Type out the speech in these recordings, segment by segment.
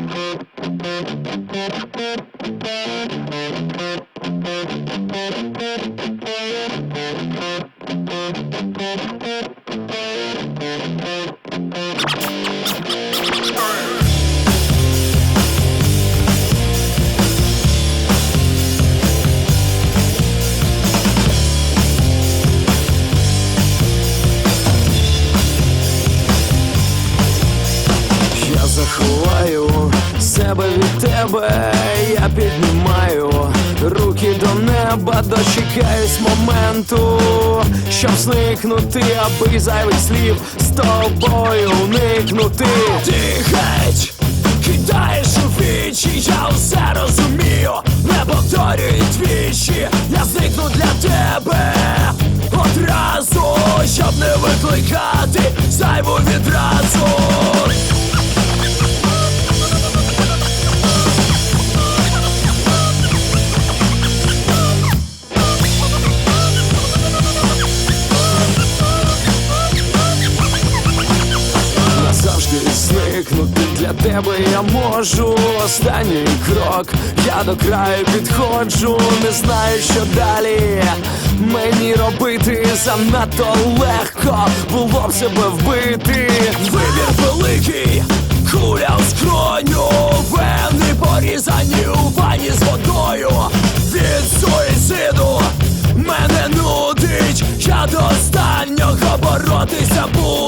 Я себе від тебе, я піднімаю руки до неба, дочекаюсь моменту, щоб зникнути, аби зайвих слів з тобою уникнути. Ти геть кидаєш у вічі, я усе розумію, не повторюй двічі, я зникну для тебе одразу, щоб не викликати зайву відразу. Зникнути для тебе я можу. Останній крок, я до краю підходжу, не знаю, що далі. Мені робити занадто легко було б себе вбити. Вибір великий, куля у скроню, вени порізані у ванні з водою. Від суїциду мене нудить, я до останнього боротися буду.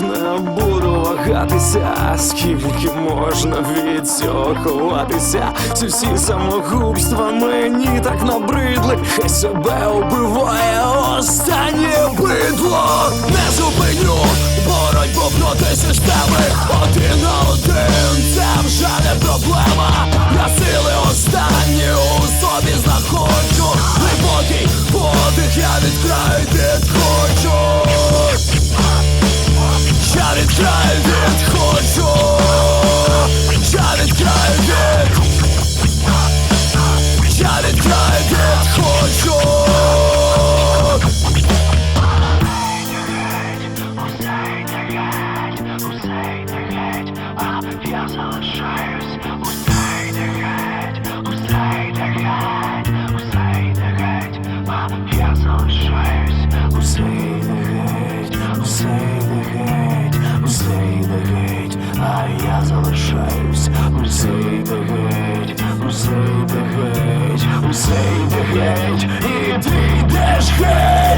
Не буду вагатися, скільки можна від. Ці всі самогубства мені так набридли, хай себе убиває останнє бидло. Не зупиню боротьбу проти системи. Один на один це вже не проблема. Я Я залишаюсь усей не геть, усей не геть, усей не геть, я залишаюсь усей не геть, усей не геть, усей не геть, а я залишаюсь усей не геть, усей не геть, усей не геть, і ти йдеш геть.